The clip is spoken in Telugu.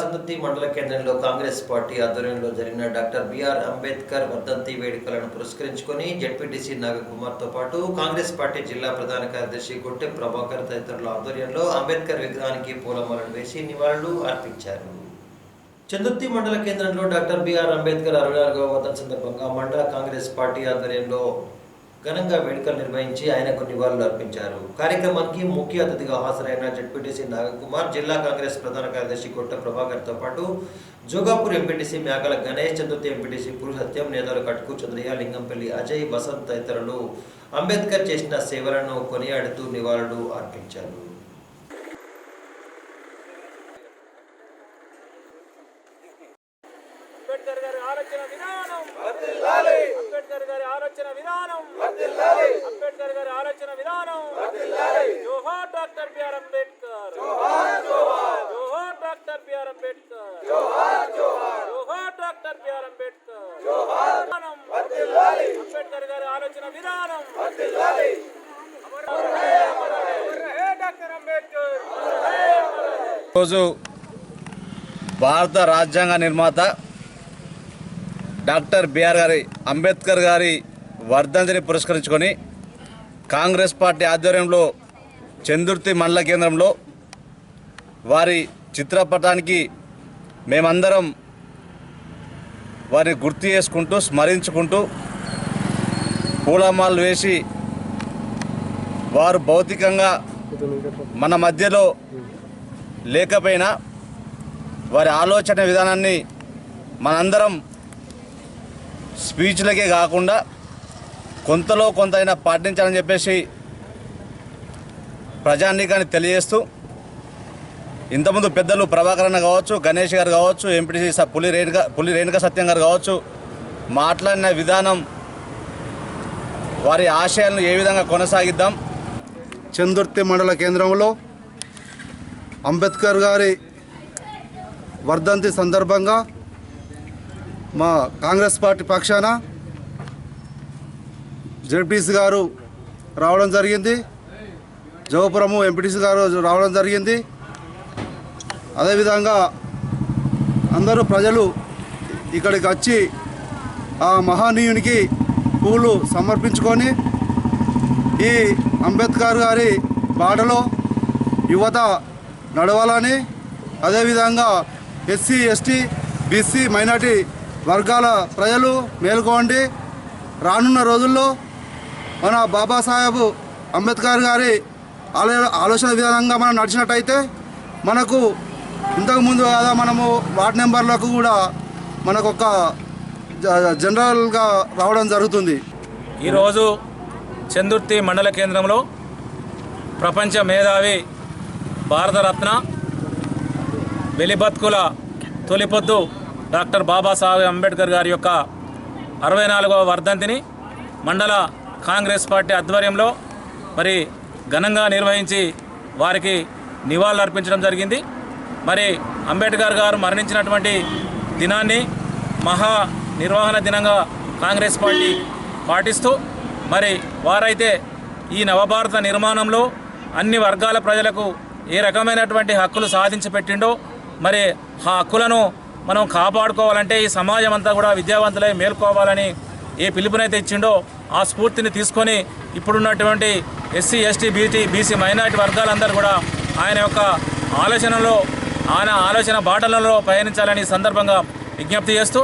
చందుర్తి మండల కేంద్రంలో కాంగ్రెస్ పార్టీ ఆధ్వర్యంలో జరిగిన డాక్టర్ బిఆర్ అంబేద్కర్ వర్ధంతి వేడుకలను పురస్కరించుకొని జడ్పీటీసీ నాగకుమార్తో పాటు కాంగ్రెస్ పార్టీ జిల్లా ప్రధాన కార్యదర్శి గొట్టె ప్రభాకర్ తదితరుల ఆధ్వర్యంలో అంబేద్కర్ విగ్రహానికి పూలమాలను వేసి నివాళులు అర్పించారు. చందుర్తి మండల కేంద్రంలో డాక్టర్ బిఆర్ అంబేద్కర్ అరవై నాలుగవ సందర్భంగా మండల కాంగ్రెస్ పార్టీ ఆధ్వర్యంలో ఘనంగా వేడుకలు నిర్వహించి ఆయనకు నివాళులు అర్పించారు. కార్యక్రమానికి ముఖ్య అతిథిగా హాజరైన జడ్పీటీసీ నాగకుమార్ జిల్లా కాంగ్రెస్ ప్రధాన కార్యదర్శి కొట్ట ప్రభాకర్తో పాటు జోగాపూర్ ఎంపీటీసీ మేకల గణేష్ చతుర్థి ఎంపీటీసీ పురుషత్యం నేతలు కట్కు చంద్రయ్య లింగంపల్లి అజయ్ వసంత్ తదితరులు అంబేద్కర్ చేసిన సేవలను కొనియాడుతూ నివాళులు అర్పించారు. అంబేద్కర్ గారి ఆలోచన విధానం. అంబేద్కర్ గారి ఆలోచన విధానం. అంబేద్కర్ గారి ఆలోచన విధానం. జోహార్ డాక్టర్ బిఆర్ అంబేద్కర్. జోహార్ డాక్టర్ బిఆర్ అంబేద్కర్. జోహార్ డాక్టర్ బిఆర్ అంబేద్కర్. విధానం. అంబేద్కర్ గారి ఆలోచన విధానం. డాక్టర్ అంబేద్కర్. రోజు భారత రాజ్యాంగ నిర్మాత డాక్టర్ బిఆర్ గారి అంబేద్కర్ గారి వర్ధంతిని పురస్కరించుకొని కాంగ్రెస్ పార్టీ ఆధ్వర్యంలో చందుర్తి మండల కేంద్రంలో వారి చిత్రపటానికి మేమందరం వారిని గుర్తు చేసుకుంటూ స్మరించుకుంటూ పూలమాలు వేసి వారు భౌతికంగా మన మధ్యలో లేకపోయినా వారి ఆలోచన విధానాన్ని మనందరం స్పీచ్లకే కాకుండా కొంతలో కొంత అయినా పాటించాలని చెప్పేసి ప్రజానీకాన్ని తెలియజేస్తూ ఇంతకుముందు పెద్దలు ప్రభాకర్ అన్న కావచ్చు గణేష్ గారు కావచ్చు ఎంపీటీసీ పులి రేణుక పులి రేణుక సత్యం గారు కావచ్చు మాట్లాడిన విధానం వారి ఆశయాలను ఏ విధంగా కొనసాగిద్దాం. చందుర్తి మండల కేంద్రంలో అంబేద్కర్ గారి వర్ధంతి సందర్భంగా మా కాంగ్రెస్ పార్టీ పక్షాన జడ్పీసీ గారు రావడం జరిగింది. జవపురము ఎంపీటీసీ గారు రావడం జరిగింది. అదేవిధంగా అందరూ ప్రజలు ఇక్కడికి వచ్చి ఆ మహానీయునికి పూలు సమర్పించుకొని ఈ అంబేద్కర్ గారి బాటలో యువత నడవాలని అదేవిధంగా ఎస్సీ ఎస్టీ బీసీ మైనార్టీ వర్గాల ప్రజలు మేల్కోండి. రానున్న రోజుల్లో మన బాబాసాహెబ్ అంబేద్కర్ గారి ఆలో ఆలోచన విధానంగా మనం నడిచినట్టయితే మనకు ఇంతకుముందు కదా మనము వార్డ్ నెంబర్లకు కూడా మనకు ఒక జ- జనరల్గా రావడం జరుగుతుంది. ఈరోజు చందుర్తి మండల కేంద్రంలో ప్రపంచ మేధావి భారతరత్న వెలిబత్కుల తొలిపొద్దు డాక్టర్ బాబాసాహెబ్ అంబేద్కర్ గారి యొక్క అరవై నాలుగవ వర్ధంతిని మండల కాంగ్రెస్ పార్టీ ఆధ్వర్యంలో మరి ఘనంగా నిర్వహించి వారికి నివాళులు అర్పించడం జరిగింది. మరి అంబేద్కర్ గారు మరణించినటువంటి దినాన్ని మహా నిర్వహణ దినంగా కాంగ్రెస్ పార్టీ పాటిస్తూ మరి వారైతే ఈ నవభారత నిర్మాణంలో అన్ని వర్గాల ప్రజలకు ఏ రకమైనటువంటి హక్కులు సాధించి పెట్టిండో మరి ఆ హక్కులను మనం కాపాడుకోవాలంటే ఈ సమాజం అంతా కూడా విద్యావంతులై మేల్కోవాలని ఏ పిలుపునైతే ఇచ్చిండో ఆ స్ఫూర్తిని తీసుకొని ఇప్పుడున్నటువంటి SC ST BT BC minority వర్గాలందరూ కూడా ఆయన యొక్క ఆలోచనలో ఆయన ఆలోచన బాటలలో పయనించాలని సందర్భంగా విజ్ఞప్తి చేస్తూ